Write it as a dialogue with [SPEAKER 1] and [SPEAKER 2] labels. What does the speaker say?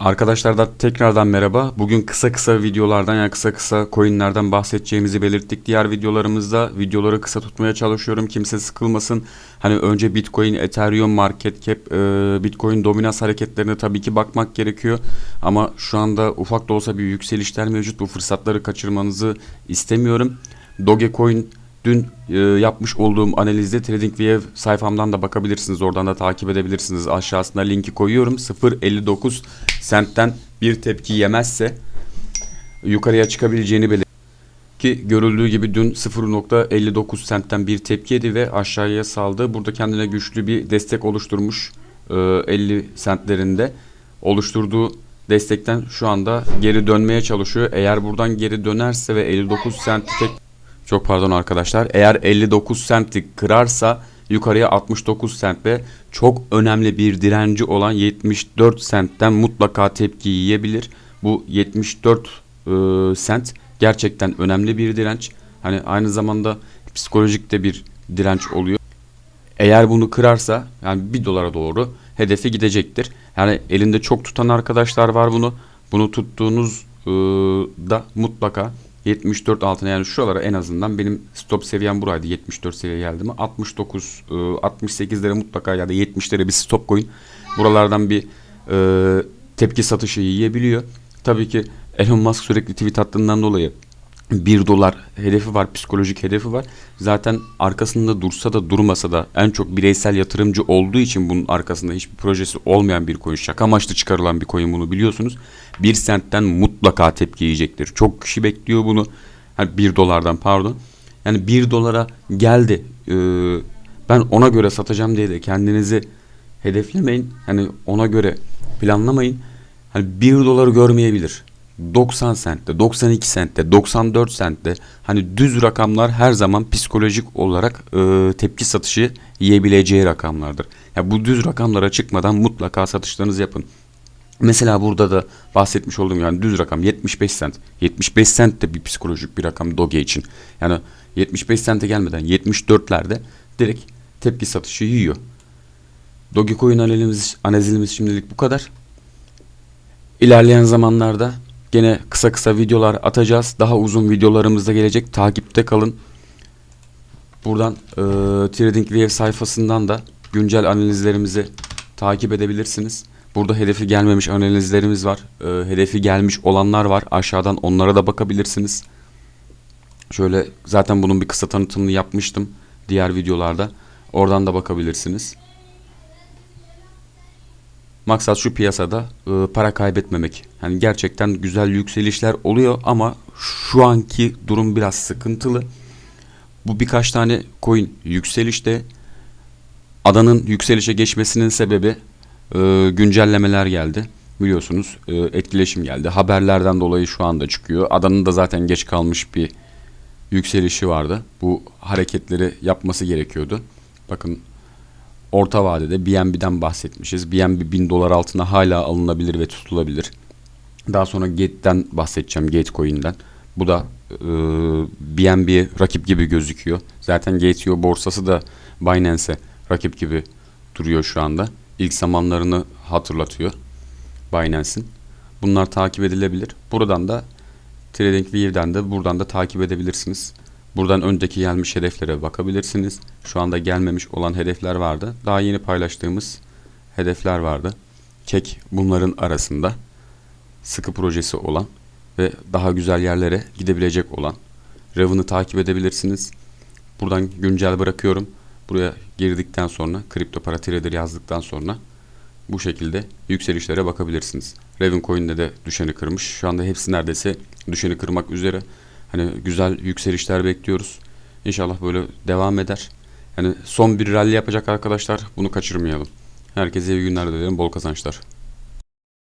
[SPEAKER 1] Arkadaşlar da tekrardan merhaba. Bugün kısa kısa videolardan yani kısa kısa coinlerden bahsedeceğimizi belirttik. Diğer videolarımızda videoları kısa tutmaya çalışıyorum. Kimse sıkılmasın. Hani önce Bitcoin, Ethereum, Market Cap, e, Bitcoin dominans hareketlerine tabii ki bakmak gerekiyor. Ama şu anda ufak da olsa bir yükselişler mevcut. Bu fırsatları kaçırmanızı istemiyorum. Dogecoin Dün e, yapmış olduğum analizde TradingView sayfamdan da bakabilirsiniz. Oradan da takip edebilirsiniz. Aşağısına linki koyuyorum. 0.59 sentten bir tepki yemezse yukarıya çıkabileceğini belir. Ki görüldüğü gibi dün 0.59 sentten bir tepki yedi ve aşağıya saldı. Burada kendine güçlü bir destek oluşturmuş e, 50 sentlerinde. Oluşturduğu destekten şu anda geri dönmeye çalışıyor. Eğer buradan geri dönerse ve 59 sent tek çok pardon arkadaşlar. Eğer 59 senti kırarsa yukarıya 69 sent ve çok önemli bir direnci olan 74 sentten mutlaka tepki yiyebilir. Bu 74 e, sent gerçekten önemli bir direnç. Hani aynı zamanda psikolojik de bir direnç oluyor. Eğer bunu kırarsa yani 1 dolara doğru hedefi gidecektir. Yani elinde çok tutan arkadaşlar var bunu. Bunu tuttuğunuz e, mutlaka 74 altına yani şuralara en azından benim stop seviyem buraydı. 74 seviye geldi mi? 69, 68'lere mutlaka ya da 70'lere bir stop koyun. Buralardan bir e, tepki satışı yiyebiliyor. Tabii ki Elon Musk sürekli tweet attığından dolayı 1 dolar hedefi var, psikolojik hedefi var. Zaten arkasında dursa da durmasa da en çok bireysel yatırımcı olduğu için bunun arkasında hiçbir projesi olmayan bir coin, şaka amaçlı çıkarılan bir coin bunu biliyorsunuz. 1 sentten mutlaka tepki yiyecektir. Çok kişi bekliyor bunu. Yani 1 dolardan pardon. Yani 1 dolara geldi. Ee, ben ona göre satacağım diye de kendinizi hedeflemeyin. Hani ona göre planlamayın. Hani 1 doları görmeyebilir. 90 sentte, 92 sentte, 94 sentte hani düz rakamlar her zaman psikolojik olarak e, tepki satışı yiyebileceği rakamlardır. Yani bu düz rakamlara çıkmadan mutlaka satışlarınızı yapın. Mesela burada da bahsetmiş olduğum yani düz rakam 75 sent. 75 sent de bir psikolojik bir rakam Doge için. Yani 75 sente gelmeden 74'lerde direkt tepki satışı yiyor. Dogecoin analizimiz, analizimiz şimdilik bu kadar. İlerleyen zamanlarda Gene kısa kısa videolar atacağız. Daha uzun videolarımız da gelecek. Takipte kalın. Buradan e, TradingView sayfasından da güncel analizlerimizi takip edebilirsiniz. Burada hedefi gelmemiş analizlerimiz var. E, hedefi gelmiş olanlar var. Aşağıdan onlara da bakabilirsiniz. Şöyle zaten bunun bir kısa tanıtımını yapmıştım diğer videolarda. Oradan da bakabilirsiniz. Maksat şu piyasada e, para kaybetmemek. Hani gerçekten güzel yükselişler oluyor ama şu anki durum biraz sıkıntılı. Bu birkaç tane coin yükselişte adanın yükselişe geçmesinin sebebi e, güncellemeler geldi. Biliyorsunuz e, etkileşim geldi. Haberlerden dolayı şu anda çıkıyor. Adanın da zaten geç kalmış bir yükselişi vardı. Bu hareketleri yapması gerekiyordu. Bakın orta vadede BNB'den bahsetmişiz. BNB 1000 dolar altına hala alınabilir ve tutulabilir. Daha sonra Gate'den bahsedeceğim Gatecoin'den. Bu da e, BNB'ye rakip gibi gözüküyor. Zaten Gate.io borsası da Binance'e rakip gibi duruyor şu anda. İlk zamanlarını hatırlatıyor Binance'in. Bunlar takip edilebilir. Buradan da TradingView'den de buradan da takip edebilirsiniz. Buradan öndeki gelmiş hedeflere bakabilirsiniz. Şu anda gelmemiş olan hedefler vardı. Daha yeni paylaştığımız hedefler vardı. Kek bunların arasında sıkı projesi olan ve daha güzel yerlere gidebilecek olan Raven'ı takip edebilirsiniz. Buradan güncel bırakıyorum. Buraya girdikten sonra kripto para trader yazdıktan sonra bu şekilde yükselişlere bakabilirsiniz. Raven Coin'de de düşeni kırmış. Şu anda hepsi neredeyse düşeni kırmak üzere. Hani güzel yükselişler bekliyoruz. İnşallah böyle devam eder. Yani son bir rally yapacak arkadaşlar. Bunu kaçırmayalım. Herkese iyi günler dilerim. Bol kazançlar.